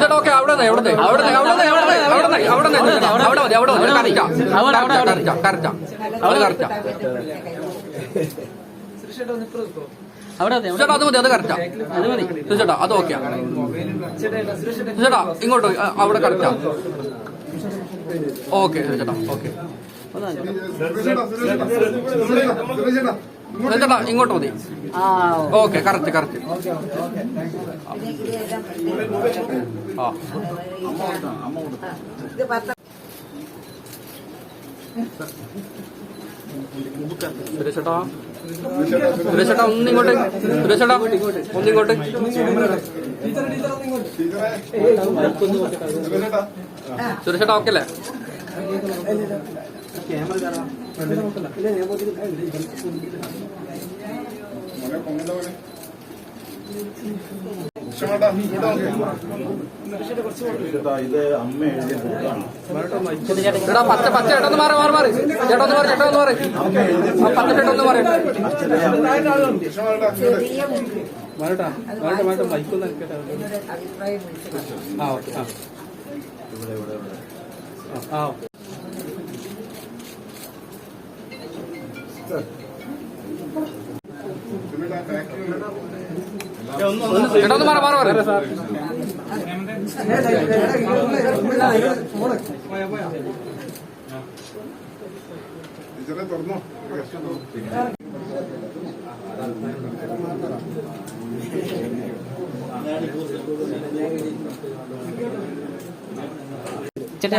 അവിടെ അവിടെ അവിടെ അവിടെ അവിടെ അവിടെ അവിടെ അവിടെ മതി അവിടെ മതി കറക്റ്റാ അവിടെ, അവിടെ, അവിടെ. കറക്റ്റാ കറക്റ്റാ അത് കറക്റ്റാ അവിടെ അവിടെ ചേട്ടാ അത് മതി അത് കറക്റ്റാ അത് മതി ചേട്ടാ അത് ഓക്കെയാ ചേട്ടാ ഇങ്ങോട്ട് അവിടെ കറക്റ്റാ ഓക്കെ ചേട്ടാ ഓക്കെ ചേട്ടാ ഇങ്ങോട്ട് മതി. ഓക്കെ കറക്റ്റ് കറക്റ്റ് ആ. സുരേഷേട്ടാ. സുരേഷേട്ടാ ഒന്നിങ്ങോട്ട്. സുരേഷേട്ടാ ഒന്നിങ്ങോട്ട്. സുരേഷേട്ടാ ഓക്കെ അല്ലേ? ഇത് അമ്മ എഴുതിയ ബുക്കാണ് ചേട്ടാ പച്ച പച്ച ചേട്ടാ ഒന്ന് മാറി മാറി. മാറി ചേട്ടാ ഒന്ന് മാറി ചേട്ടാ ഒന്ന് മാറി. ആ പച്ച ചേട്ടാ ഒന്ന് മാറി ആ ഓക്കെ ആ. ആ ചേട്ടാ ഒന്ന് മാറി മാറി അവിടെ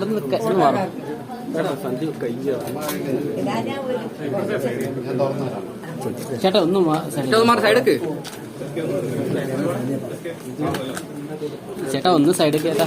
നിന്ന് നിൽക്ക ഇങ്ങ് മാറും. ചേട്ടാ ഒന്നും മാ- ചേട്ടാ ഒന്ന് മാറി സൈഡേക്ക്. ചേട്ടാ ഒന്ന് സൈഡ് കേട്ടാ